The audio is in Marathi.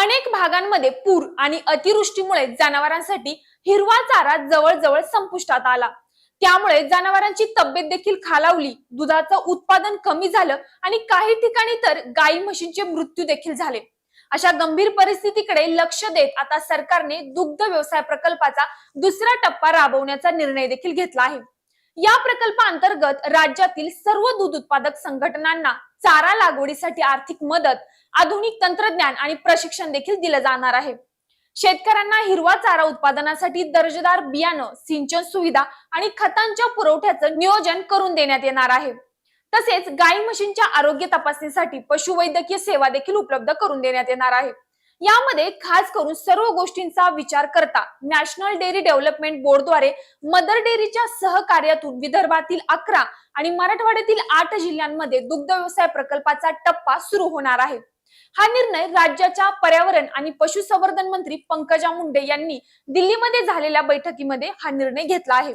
अनेक भागांमध्ये पूर आणि अतिवृष्टीमुळे जनावरांसाठी हिरवा चारा जवळजवळ संपुष्टात आला. त्यामुळे जनावरांची तब्येत देखील खालावली दुधाचं उत्पादन कमी झालं आणि काही ठिकाणी तर गाई म्हशींचे मृत्यू देखील झाले. अशा गंभीर परिस्थितीकडे लक्ष देत आता सरकारने दुग्ध व्यवसाय प्रकल्पाचा दुसरा टप्पा राबवण्याचा निर्णय देखील घेतला आहे. या प्रकल्पांतर्गत राज्यातील सर्व दूध उत्पादक संघटनांना चारा लागवडीसाठी आर्थिक मदत आधुनिक तंत्रज्ञान आणि प्रशिक्षण देखील दिलं जाणार आहे. शेतकऱ्यांना हिरवा चारा उत्पादनासाठी दर्जेदार बियाणं सिंचन सुविधा आणि खतांच्या पुरवठ्याचं नियोजन करून देण्यात येणार आहे. तसेच गाई म्हशींच्या आरोग्य तपासणीसाठी पशुवैद्यकीय सेवा देखील उपलब्ध करून देण्यात येणार आहे. यामध्ये खास करून सर्व गोष्टींचा विचार करता नॅशनल डेअरी डेव्हलपमेंट बोर्डद्वारे मदर डेअरीच्या सहकार्यातून विदर्भातील अकरा आणि मराठवाड्यातील आठ जिल्ह्यांमध्ये दुग्ध व्यवसाय प्रकल्पाचा टप्पा सुरू होणार आहे. हा निर्णय राज्याच्या पर्यावरण आणि पशुसंवर्धन मंत्री पंकजा मुंडे यांनी दिल्लीमध्ये झालेल्या बैठकीमध्ये हा निर्णय घेतला आहे.